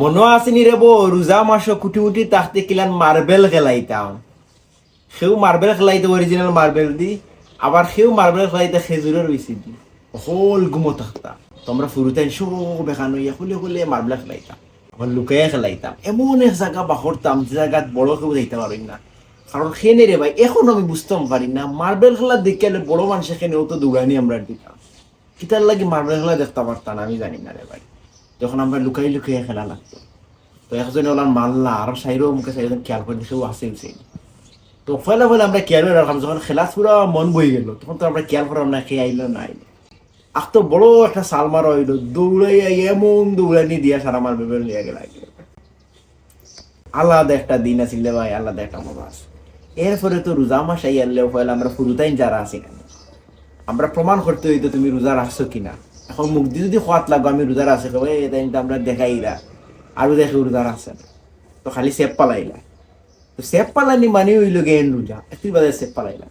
মনো আসেনি রে বো রোজা মাসো কুটি উটি তাহতে কিলান মার্বেল খেলাইতাম সেও মার্বেল খেলাইতে অরিজিনাল মার্বেল দি আবার সেও মার্বেল খেলাইতে খেজুরের বেশি দি। হল গুমো থাকতা। তোমরা ফুরুতাই সব এখানো ইয়া খুলে খুলে মার্বেল খেলাইতাম আবার লুকাইয়া খেলাইতাম এমন এক জায়গা বাহরতাম যে জায়গাত বড় কেউ যাইতে পারি না। কারণ সেনে রে ভাই, এখন আমি বুঝতাম পারি না। মার্বেল খেলা দেখে বড় মানুষ এখানেও তো দৌড়ানি আমরা দিতাম কিতার লাগি মার্বেল খেলা দেখতে পারতাম আমি জানি না রে ভাই। যখন আমরা লুকাই লুকিয়ে খেলা লাগতো। তো একজন ওলার মাল্লা আর সাইরও মুখে সাইজন খেয়াল করে সেও আসে সেই তো ফলে ফলে আমরা খেয়াল রাখলাম যখন খেলা পুরো মন বই গেল, তখন তো আমরা খেয়াল করলাম না খেয়ে আইলো না আইলো। আখ তো বড় একটা সাল মারা হইল দৌড়াই এমন দৌড়ানি দিয়া সারা মার বেবেল নিয়ে গেল আলাদা একটা দিন আছিল ভাই, আলাদা একটা মজা আছে। এরপরে তো রোজা মাস আই আনলেও ফলে আমরা ফুরুতাইন যারা আছি আমরা প্রমাণ করতে হইতো তুমি রোজা রাখছো কিনা। এখন মুখ দিয়ে যদি খোয়াত লাগবে আমি রোজা রাখছি কবে তাই তো আমরা দেখাইলা আরও দেখে রোজা আছে। তো খালি সেপ পালাইলা। তো সেপ পালানি মানে হইল গেন রোজা একটু বাদে সেপ পালাইলা।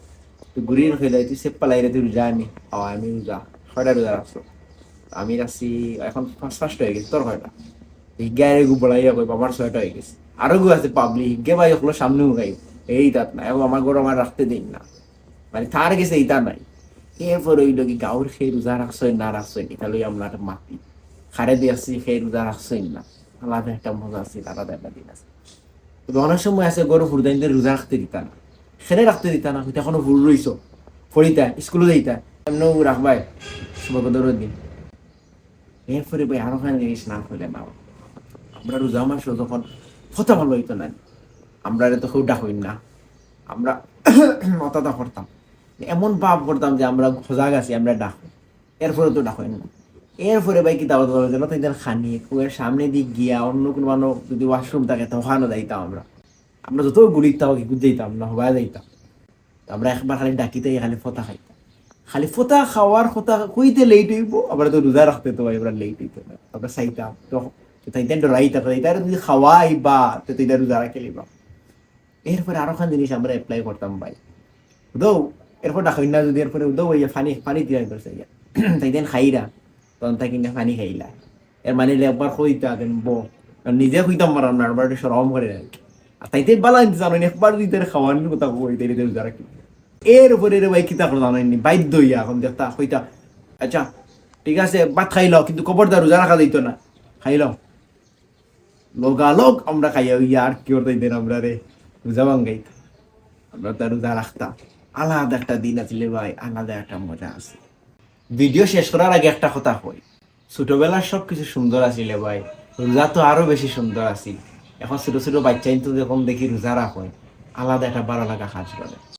তো ঘুরিয়ে খাইলা তুই সেপ পালাইলে তুই রোজা আনি ও আমি রোজা ছয়টা রোজা রাখছো আমি রাখছি এখন ফার্স্ট ফার্স্ট হয়ে গেছে তোর কয়টা হিগারে গু বলাইয়া কই বাবার ছয়টা হয়ে গেছে। আরও গু আছে পাবলিক হিগে ভাই ওগুলো সামনেও গাই। এই তাত না এবং আমার গরম আমার রাখতে দিন না। মানে তার গেছে এইটা নাই। এরপর ওই লোক গাঁর সেই রোজা রাখছই না রাখছই এটা আমরা মাতি খারে দিয়ে আসছি সেই রোজা রাখছই না আলাদা একটা মজা আছে আলাদা একটা দিন আছে তবে অনেক সময় আছে গরু ফুরদাইনদের রোজা রাখতে দিতা না সেনে রাখতে দিতা না হইতে এখনও ভুল রইছ ফরিতা স্কুলে যাইতা এমনও রাখবাই শুভকদর দিন এরপরে ভাই আরও খান জিনিস না হইলে না আমরা রোজা মাস যখন ফতা ভালো হইতো না আমরা তো কেউ ডাকইন না আমরা অতটা করতাম এমন পাপ করতাম যে আমরা সজাগ আছি আমরা ডাকো। এরপরে তো ডাকইন না। এরপরে ভাই কি দাওয়াত করা যেন খানি কুয়ের সামনে দিক গিয়া অন্য কোনো মানুষ যদি ওয়াশরুম থাকে তো ওখানে যাইতাম আমরা। আমরা যত গুলিতাম কি যাইতাম না হবাই যাইতাম। আমরা একবার খালি ডাকিতে খালি ফতা খাইতাম। খালি ফতা খাওয়ার কথা কইতে লেট হইব, আবার তো রোজা রাখতে তো ভাই আমরা লেট হইতো না। আমরা চাইতাম, তো তাইতেন ডরাইতা তাইতার যদি খাওয়াই বা তো তাইটা রোজা রাখে লিবা। এরপরে আরও খান জিনিস আমরা এপ্লাই করতাম ভাই। দৌ এরপর ডাকই না যদি এরপরে দৌ হইয়া ফানি ফানি তিরাই করছে ইয়া। তাইতেন খাইরা, তখন তাই কিনা ফানি খাইলা। এর মানে একবার কইতা দেন বো। নিজে কইতাম মারাম না, আবার সরম করে আর কি। তাইতে বালা আনতে জানো একবার যদি তার খাওয়ানোর কথা কই তাই রোজা রাখি এর উপরে রে ভাই কিতা করে জানাইনি বাধ্য ইয়া এখন দেখতা কইতা আচ্ছা ঠিক আছে, ভাত খাই লও, কিন্তু খবরদার রোজা রাখা দিত না। খাই লও। লোক আমরা খাইয়া ইয়া আর কি করতে দিন আমরা রে? রোজা ভাঙ্গাই আমরা তো রোজা রাখতাম। আলাদা একটা দিন আছিল ভাই, আলাদা একটা মজা আছে। ভিডিও শেষ করার আগে একটা কথা হয় ছোটবেলার সব কিছু সুন্দর আছিল ভাই, রোজা তো আরও বেশি সুন্দর আছি। এখন ছোট ছোট বাচ্চাই তো যখন দেখি রোজা রাখ, আলাদা একটা বারো লাগা কাজ করে।